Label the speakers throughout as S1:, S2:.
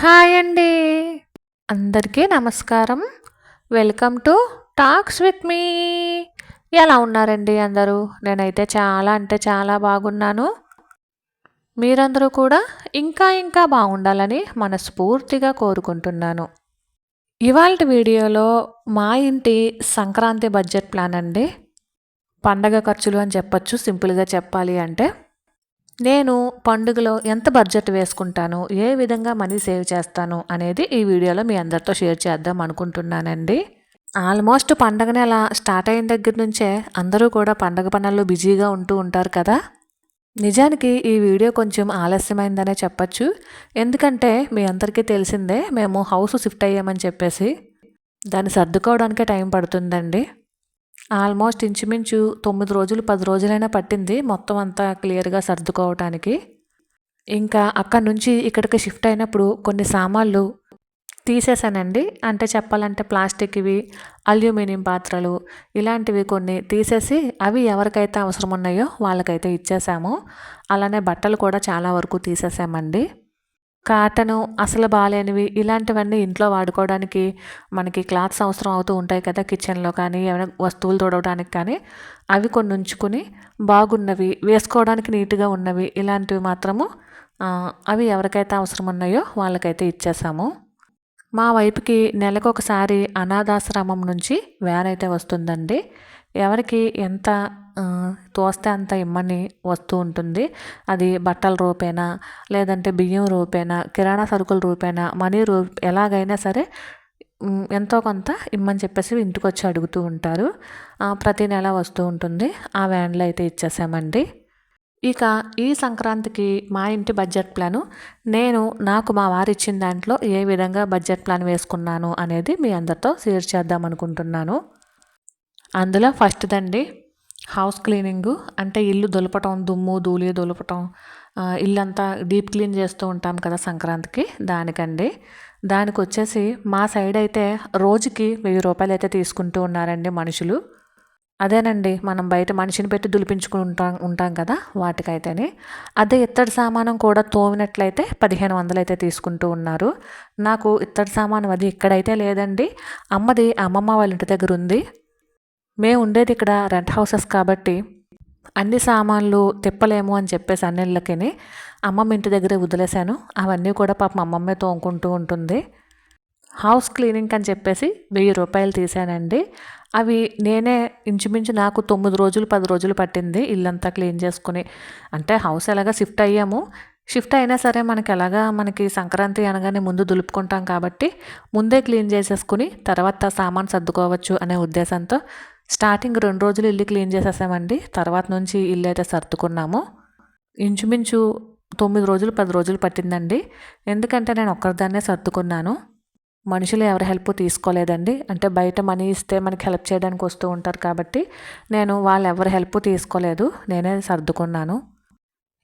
S1: Hi అండి. అందరికీ నమస్కారం. Welcome to talks with me. ఎలా ఉన్నారండి అందరూ? నేనైతే చాలా అంటే చాలా బాగున్నాను. మీరందరూ కూడా ఇంకా ఇంకా బాగుండాలని మనస్ఫూర్తిగా కోరుకుంటున్నాను. ఇవాళ వీడియోలో మా ఇంటి సంక్రాంతి బడ్జెట్ ప్లాన్ అండి. పండగ ఖర్చులు అని చెప్పచ్చు సింపుల్గా చెప్పాలి అంటే. నేను పండుగలో ఎంత బడ్జెట్ వేసుకుంటాను ఏ విధంగా మనీ సేవ్ చేస్తాను అనేది ఈ వీడియోలో మీ అందరితో షేర్ చేద్దాం అనుకుంటున్నానండి. ఆల్మోస్ట్ పండగ నెల స్టార్ట్ అయిన దగ్గర నుంచే అందరూ కూడా పండగ పనుల్లో బిజీగా ఉంటూ ఉంటారు కదా. నిజానికి ఈ వీడియో కొంచెం ఆలస్యమైందనే చెప్పచ్చు. ఎందుకంటే మీ అందరికీ తెలిసిందే మేము హౌస్ షిఫ్ట్ అయ్యామని చెప్పేసి. దాన్ని సర్దుకోవడానికే టైం పడుతుందండి. ఆల్మోస్ట్ ఇంచుమించు తొమ్మిది రోజులు పది రోజులైనా పట్టింది మొత్తం అంతా క్లియర్గా సర్దుకోవటానికి. ఇంకా అక్కడి నుంచి ఇక్కడికి షిఫ్ట్ అయినప్పుడు కొన్ని సామాన్లు తీసేసానండి. అంటే చెప్పాలంటే ప్లాస్టిక్ ఇవి అల్యూమినియం పాత్రలు ఇలాంటివి కొన్ని తీసేసి అవి ఎవరికైతే అవసరం ఉన్నాయో వాళ్ళకైతే ఇచ్చేసాము. అలానే బట్టలు కూడా చాలా వరకు తీసేసామండి. కాటను అసలు బాగాలేనివి ఇలాంటివన్నీ ఇంట్లో వాడుకోవడానికి మనకి క్లాత్స్ అవసరం అవుతూ ఉంటాయి కదా కిచెన్లో కానీ ఏమైనా వస్తువులు తొడవడానికి కానీ అవి కొన్ని ఉంచుకుని బాగున్నవి వేసుకోవడానికి నీట్గా ఉన్నవి ఇలాంటివి మాత్రము అవి ఎవరికైతే అవసరం ఉన్నాయో వాళ్ళకైతే ఇచ్చేసాము. మా వైపుకి నెలకు ఒకసారి అనాథాశ్రమం నుంచి వ్యాన్ అయితే వస్తుందండి. ఎవరికి ఎంత తోస్తే అంత ఇమ్మని వస్తూ ఉంటుంది. అది బట్టల రూపేనా లేదంటే బియ్యం రూపేనా కిరాణా సరుకుల రూపేనా మనీ రూ ఎలాగైనా సరే ఎంతో కొంత ఇమ్మని చెప్పేసి ఇంటికి వచ్చి అడుగుతూ ఉంటారు. ప్రతి నెల వస్తూ ఉంటుంది. ఆ వ్యాన్లో అయితే ఇచ్చేసామండి. ఇక ఈ సంక్రాంతికి మా ఇంటి బడ్జెట్ ప్లాను నేను నాకు మా వారు ఇచ్చిన దాంట్లో ఏ విధంగా బడ్జెట్ ప్లాన్ వేసుకున్నాను అనేది మీ అందరితో షేర్ చేద్దాం అనుకుంటున్నాను అందులో ఫస్ట్దండి హౌస్ క్లీనింగు అంటే ఇల్లు దులపటం దుమ్ము ధూళి దులపటం ఇల్లంతా డీప్ క్లీన్ చేస్తూ ఉంటాం కదా సంక్రాంతికి దానికండి. దానికి వచ్చేసి మా సైడ్ అయితే రోజుకి వెయ్యి రూపాయలు అయితే తీసుకుంటూ ఉన్నారండి మనుషులు. అదేనండి మనం బయట మనిషిని పెట్టి దులిపించుకుని ఉంటాం ఉంటాం కదా వాటికైతేనే. అదే ఇత్తడి సామానం కూడా తోమినట్లయితే పదిహేను వందలు అయితే తీసుకుంటూ ఉన్నారు. నాకు ఇత్తడి సామానం అది ఇక్కడైతే లేదండి. అమ్మది అమ్మమ్మ వాళ్ళ ఇంటి దగ్గర ఉంది మేము ఉండేది ఇక్కడ రెంట్ హౌసెస్ కాబట్టి అన్ని సామాన్లు తిప్పలేము అని చెప్పేసి అన్నిళ్ళకిని అమ్మమ్మ ఇంటి దగ్గరే వదిలేశాను. అవన్నీ కూడా పాపం అమ్మమ్మే తోముకుంటూ ఉంటుంది. హౌస్ క్లీనింగ్ అని చెప్పేసి వెయ్యి రూపాయలు తీసానండి అవి నేనే ఇంచుమించు నాకు తొమ్మిది రోజులు పది రోజులు పట్టింది ఇల్లంతా క్లీన్ చేసుకుని. అంటే హౌస్ ఎలాగా షిఫ్ట్ అయ్యాము? షిఫ్ట్ అయినా సరే మనకి ఎలాగా మనకి సంక్రాంతి అనగానే ముందు దులుపుకుంటాం కాబట్టి ముందే క్లీన్ చేసేసుకుని తర్వాత సామాన్ సర్దుకోవచ్చు అనే ఉద్దేశంతో స్టార్టింగ్ రెండు రోజులు ఇల్లు క్లీన్ చేసేసామండి. తర్వాత నుంచి ఇల్లు అయితే సర్దుకున్నాము. ఇంచుమించు తొమ్మిది రోజులు పది రోజులు పట్టిందండి. ఎందుకంటే నేను ఒక్కరిదాన్నే సర్దుకున్నాను. మనుషులు ఎవరి హెల్ప్ తీసుకోలేదండి. అంటే బయట మనీ ఇస్తే మనకి హెల్ప్ చేయడానికి వస్తూ ఉంటారు కాబట్టి నేను వాళ్ళు ఎవరి హెల్ప్ తీసుకోలేదు. నేనే సర్దుకున్నాను.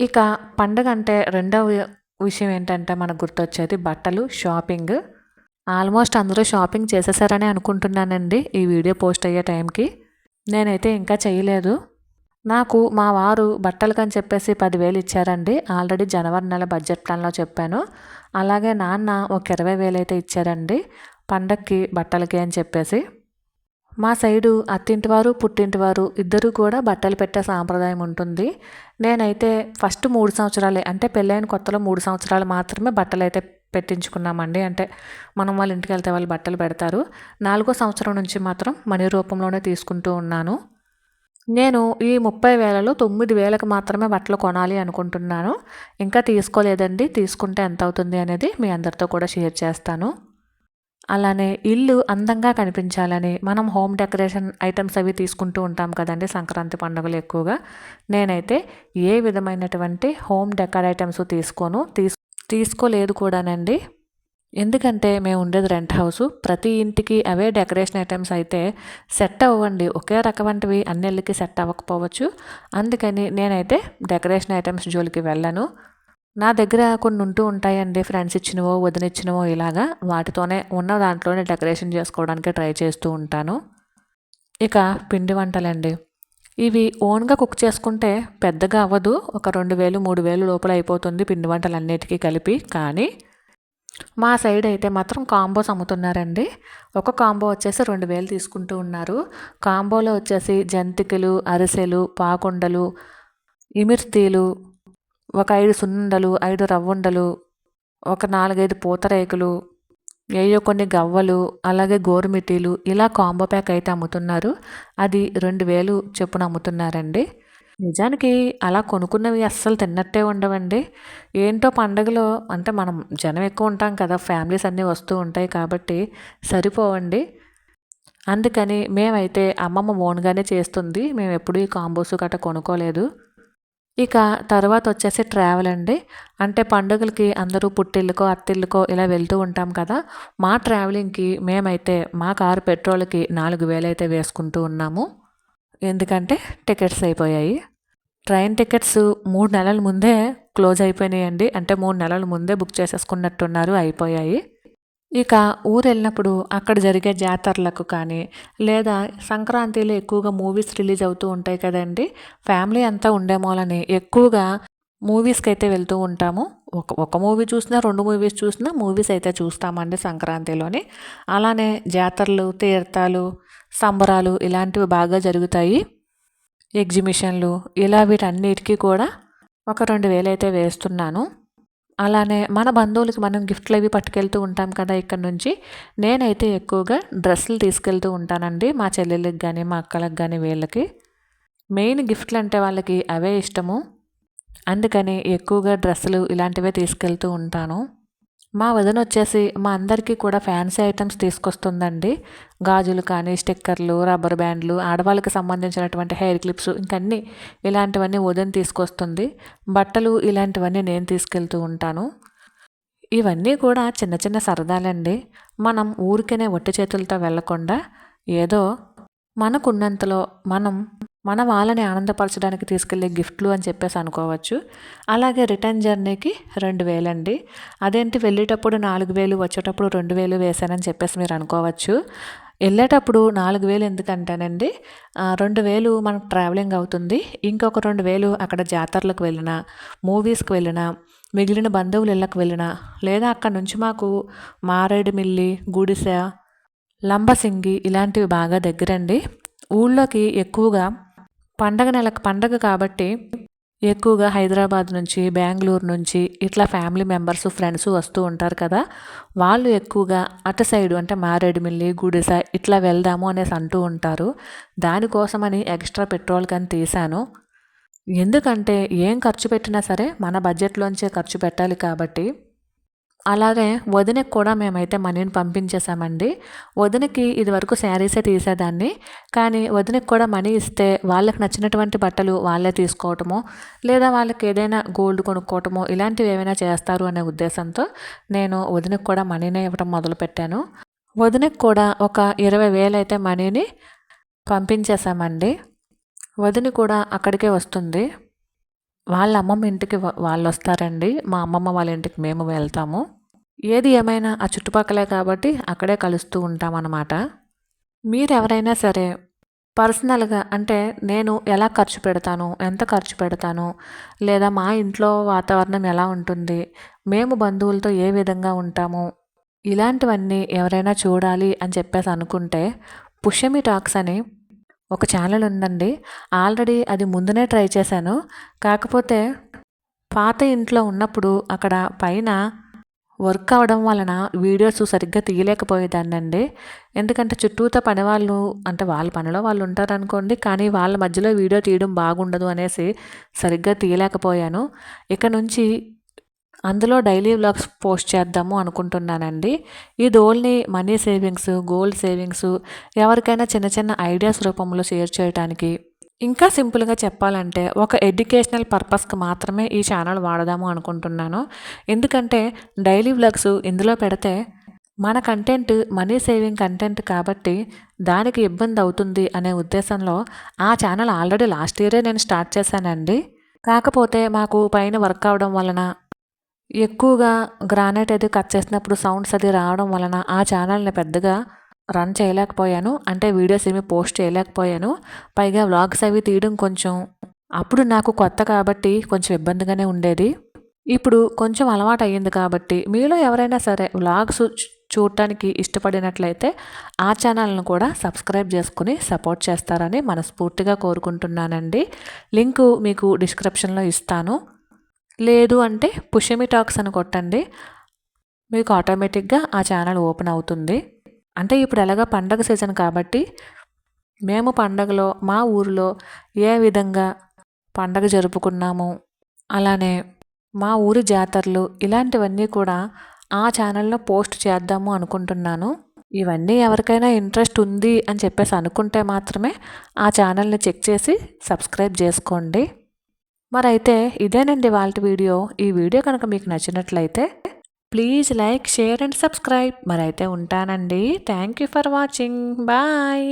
S1: ఇక పండగ అంటే రెండవ విషయం ఏంటంటే మనకు గుర్తొచ్చేది బట్టలు షాపింగ్. ఆల్మోస్ట్ అందరూ షాపింగ్ చేసేసారని అనుకుంటున్నానండి ఈ వీడియో పోస్ట్ అయ్యే టైంకి. నేనైతే ఇంకా చేయలేదు. నాకు మా వారు బట్టలకని చెప్పేసి పదివేలు ఇచ్చారండి. ఆల్రెడీ జనవరి నెల బడ్జెట్ ప్లాన్లో చెప్పాను. అలాగే నాన్న ఒక ఇరవై వేలు అయితే ఇచ్చారండి పండక్కి బట్టలకి అని చెప్పేసి. మా సైడు అత్తింటి వారు పుట్టింటి వారు ఇద్దరు కూడా బట్టలు పెట్టే సాంప్రదాయం ఉంటుంది. నేనైతే ఫస్ట్ మూడు సంవత్సరాలే అంటే పెళ్ళైన కొత్తలో మూడు సంవత్సరాలు మాత్రమే బట్టలు అయితే పెట్టించుకున్నామండి. అంటే మనం వాళ్ళ ఇంటికి వెళ్తే వాళ్ళు బట్టలు పెడతారు. నాలుగో సంవత్సరం నుంచి మాత్రం మనీ రూపంలోనే తీసుకుంటూ ఉన్నాను. నేను ఈ ముప్పై వేలలో తొమ్మిది వేలకు మాత్రమే బట్టలు కొనాలి అనుకుంటున్నాను. ఇంకా తీసుకోలేదండి. తీసుకుంటే ఎంత అవుతుంది అనేది మీ అందరితో కూడా షేర్ చేస్తాను. అలానే ఇల్లు అందంగా కనిపించాలని మనం హోమ్ డెకరేషన్ ఐటమ్స్ అవి తీసుకుంటూ ఉంటాం కదండి సంక్రాంతి పండుగలు ఎక్కువగా. నేనైతే ఏ విధమైనటువంటి హోమ్ డెకర్ ఐటమ్స్ తీసుకోను తీసు తీసుకోలేదు కూడానండి. ఎందుకంటే మేము ఉండేది రెంట్ హౌస్ ప్రతి ఇంటికి అవే డెకరేషన్ ఐటమ్స్ అయితే సెట్ అవ్వండి. ఒకే రకమంటివి అన్నిళ్ళకి సెట్ అవ్వకపోవచ్చు. అందుకని నేనైతే డెకరేషన్ ఐటమ్స్ జోలికి వెళ్ళను. నా దగ్గర కొన్ని ఉంటూ ఉంటాయండి. ఫ్రెండ్స్ ఇచ్చినవో వదినిచ్చినవో ఇలాగా వాటితోనే ఉన్న దాంట్లోనే డెకరేషన్ చేసుకోవడానికి ట్రై చేస్తూ ఉంటాను. ఇక పిండి వంటలండి. ఇవి ఓన్గా కుక్ చేసుకుంటే పెద్దగా అవ్వదు. ఒక రెండు వేలు మూడు వేలు లోపల అయిపోతుంది పిండి వంటలు అన్నిటికీ కలిపి. కానీ మా సైడ్ అయితే మాత్రం కాంబోస్ అమ్ముతున్నారండి. ఒక కాంబో వచ్చేసి రెండు వేలు తీసుకుంటూ ఉన్నారు. కాంబోలో వచ్చేసి జంతికలు అరిసెలు పాకుండలు ఇమిర్తీలు ఒక ఐదు సున్నుండలు ఐదు రవ్వుండలు ఒక నాలుగైదు పూతరేకులు ఏయో కొన్ని గవ్వలు అలాగే గోరుమిటీలు ఇలా కాంబో ప్యాక్ అయితే అమ్ముతున్నారు. అది రెండు వేలు చొప్పున అమ్ముతున్నారండి. నిజానికి అలా కొనుక్కున్నవి అస్సలు తిన్నట్టే ఉండవండి. ఏంటో పండగలో అంటే మనం జనం ఎక్కువ ఉంటాం కదా ఫ్యామిలీస్ అన్నీ వస్తూ ఉంటాయి కాబట్టి సరిపోవండి. అందుకని మేమైతే అమ్మమ్మ ఓన్గానే చేస్తుంది. మేము ఎప్పుడూ ఈ కాంబోస్ గట్రా కొనుక్కోలేదు. ఇక తర్వాత వచ్చేసి ట్రావెల్ అండి. అంటే పండుగలకి అందరూ పుట్టిళ్ళకో అత్తిళ్ళకో ఇలా వెళ్తూ ఉంటాం కదా. మా ట్రావెలింగ్కి మేమైతే మా కారు పెట్రోల్కి నాలుగు వేలు అయితే వేసుకుంటూ ఉన్నాము. ఎందుకంటే టికెట్స్ అయిపోయాయి. ట్రైన్ టికెట్స్ మూడు నెలల ముందే క్లోజ్ అయిపోయినాయండి. అంటే మూడు నెలల ముందే బుక్ చేసేసుకున్నట్టున్నారు అయిపోయాయి. ఇక ఊరు వెళ్ళినప్పుడు అక్కడ జరిగే జాతరలకు కానీ లేదా సంక్రాంతిలో ఎక్కువగా మూవీస్ రిలీజ్ అవుతూ ఉంటాయి కదండి. ఫ్యామిలీ అంతా ఉండేమోలని ఎక్కువగా మూవీస్కి అయితే వెళ్తూ ఉంటాము. ఒక ఒక మూవీ చూసినా రెండు మూవీస్ చూసినా మూవీస్ అయితే చూస్తామండి సంక్రాంతిలోని. అలానే జాతరలు తీర్థాలు సంబరాలు ఇలాంటివి బాగా జరుగుతాయి. ఎగ్జిబిషన్లు ఇలా వీటన్నిటికీ కూడా ఒక రెండు వేలు అయితే వేస్తున్నాను. అలానే మన బంధువులకి మనం గిఫ్ట్లు అవి పట్టుకెళ్తూ ఉంటాం కదా ఇక్కడ నుంచి. నేనైతే ఎక్కువగా డ్రెస్సులు తీసుకెళ్తూ ఉంటానండి మా చెల్లెళ్ళకి కానీ మా అక్కలకు కానీ వీళ్ళకి. మెయిన్ గిఫ్ట్లు అంటే వాళ్ళకి అవే ఇష్టము. అందుకని ఎక్కువగా డ్రెస్సులు ఇలాంటివే తీసుకెళ్తూ ఉంటాను. మా వదిన వచ్చేసి మా అందరికీ కూడా ఫ్యాన్సీ ఐటమ్స్ తీసుకొస్తుందండి. గాజులు కానీ స్టిక్కర్లు రబ్బర్ బ్యాండ్లు ఆడవాళ్ళకి సంబంధించినటువంటి హెయిర్ క్లిప్స్ ఇంకన్నీ ఇలాంటివన్నీ వదిన తీసుకొస్తుంది. బట్టలు ఇలాంటివన్నీ నేను తీసుకెళ్తూ ఉంటాను. ఇవన్నీ కూడా చిన్న చిన్న సరదాలండి. మనం ఊరికనే ఒట్టి చేతులతో వెళ్ళకుండా ఏదో మనకున్నంతలో మనం మన వాళ్ళని ఆనందపరచడానికి తీసుకెళ్ళే గిఫ్ట్లు అని చెప్పేసి అనుకోవచ్చు. అలాగే రిటర్న్ జర్నీకి రెండు వేలండి. అదేంటి వెళ్ళేటప్పుడు నాలుగు వేలు వచ్చేటప్పుడు రెండు వేలు వేశానని చెప్పేసి మీరు అనుకోవచ్చు. వెళ్ళేటప్పుడు నాలుగు వేలు ఎందుకంటానండి రెండు వేలు మనకు ట్రావెలింగ్ అవుతుంది. ఇంకొక రెండు వేలు అక్కడ జాతరలకు వెళ్ళిన మూవీస్కి వెళ్ళినా మిగిలిన బంధువులు ఇళ్ళకి వెళ్ళినా లేదా అక్కడ నుంచి మాకు మారేడుమిల్లి గుడిసె లంబసింగి ఇలాంటివి బాగా దగ్గరండి. ఊళ్ళోకి ఎక్కువగా పండగ నెలకు పండగ కాబట్టి ఎక్కువగా హైదరాబాద్ నుంచి బెంగళూరు నుంచి ఇట్లా ఫ్యామిలీ మెంబర్స్ ఫ్రెండ్స్ వస్తూ ఉంటారు కదా. వాళ్ళు ఎక్కువగా అటు సైడు అంటే మారేడుమిల్లి గుడిస ఇట్లా వెళ్దాము అనేసి అంటూ ఉంటారు. దానికోసమని ఎక్స్ట్రా పెట్రోల్ కానీ తీశాను. ఎందుకంటే ఏం ఖర్చు పెట్టినా సరే మన బడ్జెట్లోంచే ఖర్చు పెట్టాలి కాబట్టి అలాగే వదినకి కూడా మేమైతే మనీని పంపించేసామండి వదినకి ఇదివరకు శారీసే తీసేదాన్ని. కానీ వదినకి కూడా మనీ ఇస్తే వాళ్ళకి నచ్చినటువంటి బట్టలు వాళ్ళే తీసుకోవటము లేదా వాళ్ళకి ఏదైనా గోల్డ్ కొనుక్కోవటము ఇలాంటివి ఏమైనా చేస్తారు అనే ఉద్దేశంతో నేను వదినకి కూడా మనీనే ఇవ్వడం మొదలుపెట్టాను. వదినకి కూడా ఒక ఇరవై వేలైతే మనీని పంపించేసామండి వదిన కూడా అక్కడికే వస్తుంది. వాళ్ళ అమ్మమ్మ ఇంటికి వాళ్ళు వస్తారండి. మా అమ్మమ్మ వాళ్ళ ఇంటికి మేము వెళ్తాము. ఏది ఏమైనా ఆ చుట్టుపక్కలే కాబట్టి అక్కడే కలుస్తూ ఉంటామన్నమాట. మీరు ఎవరైనా సరే పర్సనల్గా అంటే నేను ఎలా ఖర్చు పెడతాను ఎంత ఖర్చు పెడతాను లేదా మా ఇంట్లో వాతావరణం ఎలా ఉంటుంది మేము బంధువులతో ఏ విధంగా ఉంటాము ఇలాంటివన్నీ ఎవరైనా చూడాలి అని చెప్పేసి అనుకుంటే పుష్యమి టాక్స్ అని ఒక ఛానల్ ఉందండి. ఆల్రెడీ అది ముందునే ట్రై చేశాను. కాకపోతే పాత ఇంట్లో ఉన్నప్పుడు అక్కడ పైన వర్క్ అవడం వలన వీడియోస్ సరిగ్గా తీయలేకపోయేదాన్నండి. ఎందుకంటే చుట్టూతో పని వాళ్ళు అంటే వాళ్ళ పనిలో వాళ్ళు ఉంటారు అనుకోండి కానీ వాళ్ళ మధ్యలో వీడియో తీయడం బాగుండదు అనేసి సరిగ్గా తీయలేకపోయాను. ఇక నుంచి అందులో డైలీ వ్లాగ్స్ పోస్ట్ చేద్దాము అనుకుంటున్నానండి. ఈ దోల్ని మనీ సేవింగ్స్ గోల్డ్ సేవింగ్స్ ఎవరికైనా చిన్న చిన్న ఐడియాస్ రూపంలో షేర్ చేయడానికి ఇంకా సింపుల్గా చెప్పాలంటే ఒక ఎడ్యుకేషనల్ పర్పస్కి మాత్రమే ఈ ఛానల్ వాడదాము అనుకుంటున్నాను. ఎందుకంటే డైలీ వ్లాగ్స్ ఇందులో పెడితే మన కంటెంట్ మనీ సేవింగ్ కంటెంట్ కాబట్టి దానికి ఇబ్బంది అవుతుంది అనే ఉద్దేశంలో ఆ ఛానల్ ఆల్రెడీ లాస్ట్ ఇయరే నేను స్టార్ట్ చేశానండి. కాకపోతే మాకు పైన వర్క్ అవడం వలన ఎక్కువగా గ్రానైట్ అది కట్ చేసినప్పుడు సౌండ్స్ అది రావడం వలన ఆ ఛానల్ని పెద్దగా రన్ చేయలేకపోయాను. అంటే వీడియోస్ ఏమి పోస్ట్ చేయలేకపోయాను. పైగా వ్లాగ్స్ అవి తీయడం కొంచెం అప్పుడు నాకు కొత్త కాబట్టి కొంచెం ఇబ్బందిగానే ఉండేది. ఇప్పుడు కొంచెం అలవాటు అయ్యింది కాబట్టి మీలో ఎవరైనా సరే వ్లాగ్స్ చూడటానికి ఇష్టపడినట్లయితే ఆ ఛానల్ను కూడా సబ్స్క్రైబ్ చేసుకుని సపోర్ట్ చేస్తారని మనస్ఫూర్తిగా కోరుకుంటున్నానండి. లింకు మీకు డిస్క్రిప్షన్లో ఇస్తాను. లేదు అంటే పుషమి టాక్స్ అని కొట్టండి. మీకు ఆటోమేటిక్గా ఆ ఛానల్ ఓపెన్ అవుతుంది. అంటే ఇప్పుడు ఎలాగా పండగ సీజన్ కాబట్టి మేము పండగలో మా ఊరిలో ఏ విధంగా పండగ జరుపుకున్నాము అలానే మా ఊరి జాతరలు ఇలాంటివన్నీ కూడా ఆ ఛానల్లో పోస్ట్ చేద్దాము అనుకుంటున్నాను. ఇవన్నీ ఎవరికైనా ఇంట్రెస్ట్ ఉంది అని చెప్పేసి అనుకుంటే మాత్రమే ఆ ఛానల్ని చెక్ చేసి సబ్స్క్రైబ్ చేసుకోండి. మరైతే ఇదేనండి వాళ్ళ వీడియో. ఈ వీడియో కనుక మీకు నచ్చినట్లయితే please like share and subscribe మరైతే ఉంటానండి. Thank you for watching bye